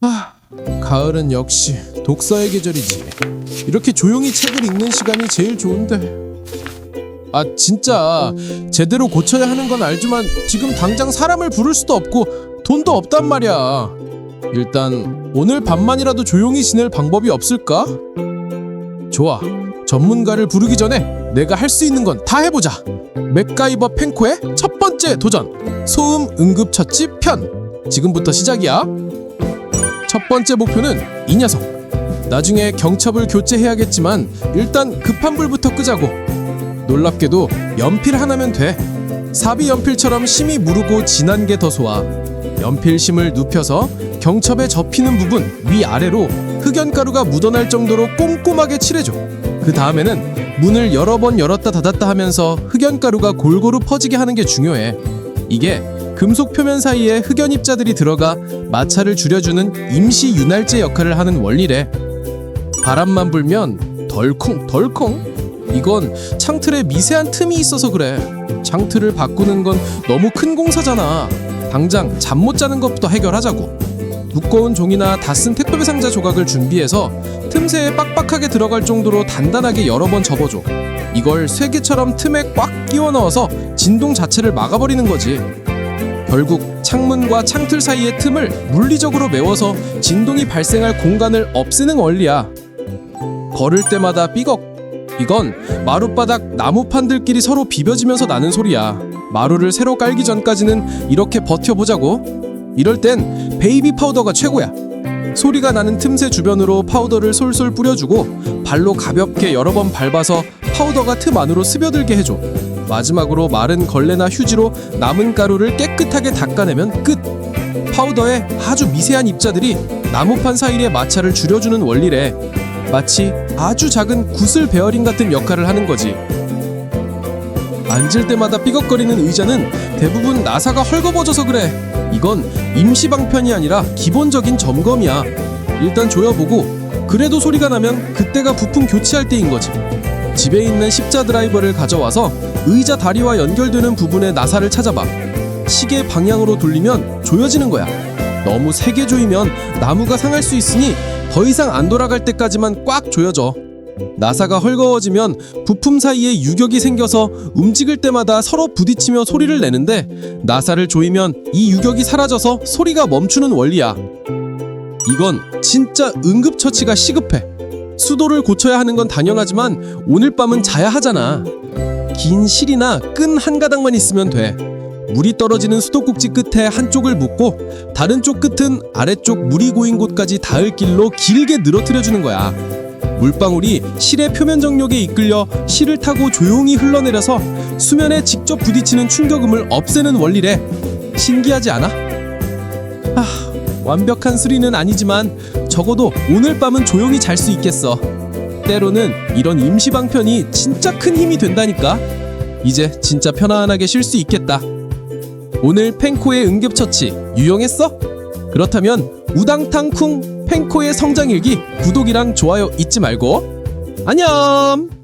아, 가을은 역시 독서의 계절이지. 이렇게 조용히 책을 읽는 시간이 제일 좋은데. 아, 진짜 제대로 고쳐야 하는 건 알지만 지금 당장 사람을 부를 수도 없고 돈도 없단 말이야. 일단 오늘 밤만이라도 조용히 지낼 방법이 없을까? 좋아. 전문가를 부르기 전에 내가 할 수 있는 건 다 해보자. 맥가이버 펜코의 첫 번째 도전. 소음 응급처치 편. 지금부터 시작이야. 첫 번째 목표는 이 녀석. 나중에 경첩을 교체해야겠지만 일단 급한 불부터 끄자고. 놀랍게도 연필 하나면 돼. 사비 연필처럼 심이 무르고 진한 게더 좋아. 연필심을 눕혀서 경첩에 접히는 부분 위아래로 흑연가루가 묻어날 정도로 꼼꼼하게 칠해줘. 그 다음에는 문을 여러 번 열었다 닫았다 하면서 흑연가루가 골고루 퍼지게 하는 게 중요해. 이게 금속 표면 사이에 흑연 입자들이 들어가 마찰을 줄여주는 임시 윤활제 역할을 하는 원리래. 바람만 불면 덜컹 덜컹. 이건 창틀에 미세한 틈이 있어서 그래. 창틀을 바꾸는 건 너무 큰 공사잖아. 당장 잠 못 자는 것부터 해결하자고. 두꺼운 종이나 다 쓴 택배 상자 조각을 준비해서 틈새에 빡빡하게 들어갈 정도로 단단하게 여러 번 접어줘. 이걸 쇠기처럼 틈에 꽉 끼워 넣어서 진동 자체를 막아버리는 거지. 결국 창문과 창틀 사이의 틈을 물리적으로 메워서 진동이 발생할 공간을 없애는 원리야. 걸을 때마다 삐걱. 이건 마룻바닥 나무판들끼리 서로 비벼지면서 나는 소리야. 마루를 새로 깔기 전까지는 이렇게 버텨보자고. 이럴 땐 베이비 파우더가 최고야. 소리가 나는 틈새 주변으로 파우더를 솔솔 뿌려주고 발로 가볍게 여러 번 밟아서 파우더가 틈 안으로 스며들게 해줘. 마지막으로 마른 걸레나 휴지로 남은 가루를 깨끗하게 닦아내면 끝. 파우더에 아주 미세한 입자들이 나무판 사이의 마찰을 줄여주는 원리래. 마치 아주 작은 구슬 베어링 같은 역할을 하는 거지. 앉을 때마다 삐걱거리는 의자는 대부분 나사가 헐거워져서 그래. 이건 임시 방편이 아니라 기본적인 점검이야. 일단 조여보고 그래도 소리가 나면 그때가 부품 교체할 때인 거지. 집에 있는 십자 드라이버를 가져와서 의자 다리와 연결되는 부분의 나사를 찾아봐. 시계 방향으로 돌리면 조여지는 거야. 너무 세게 조이면 나무가 상할 수 있으니 더 이상 안 돌아갈 때까지만 꽉 조여져. 나사가 헐거워지면 부품 사이에 유격이 생겨서 움직일 때마다 서로 부딪히며 소리를 내는데 나사를 조이면 이 유격이 사라져서 소리가 멈추는 원리야. 이건 진짜 응급처치가 시급해. 수도를 고쳐야 하는 건 당연하지만 오늘 밤은 자야 하잖아. 긴 실이나 끈 한 가닥만 있으면 돼. 물이 떨어지는 수도꼭지 끝에 한쪽을 묶고 다른 쪽 끝은 아래쪽 물이 고인 곳까지 닿을 길로 길게 늘어뜨려 주는 거야. 물방울이 실의 표면 정력에 이끌려 실을 타고 조용히 흘러내려서 수면에 직접 부딪히는 충격음을 없애는 원리래. 신기하지 않아? 아, 완벽한 수리는 아니지만 적어도 오늘 밤은 조용히 잘 수 있겠어. 때로는 이런 임시 방편이 진짜 큰 힘이 된다니까. 이제 진짜 편안하게 쉴 수 있겠다. 오늘 펜코의 응급처치 유용했어? 그렇다면 우당탕쿵 펜코의 성장일기 구독이랑 좋아요 잊지 말고 안녕!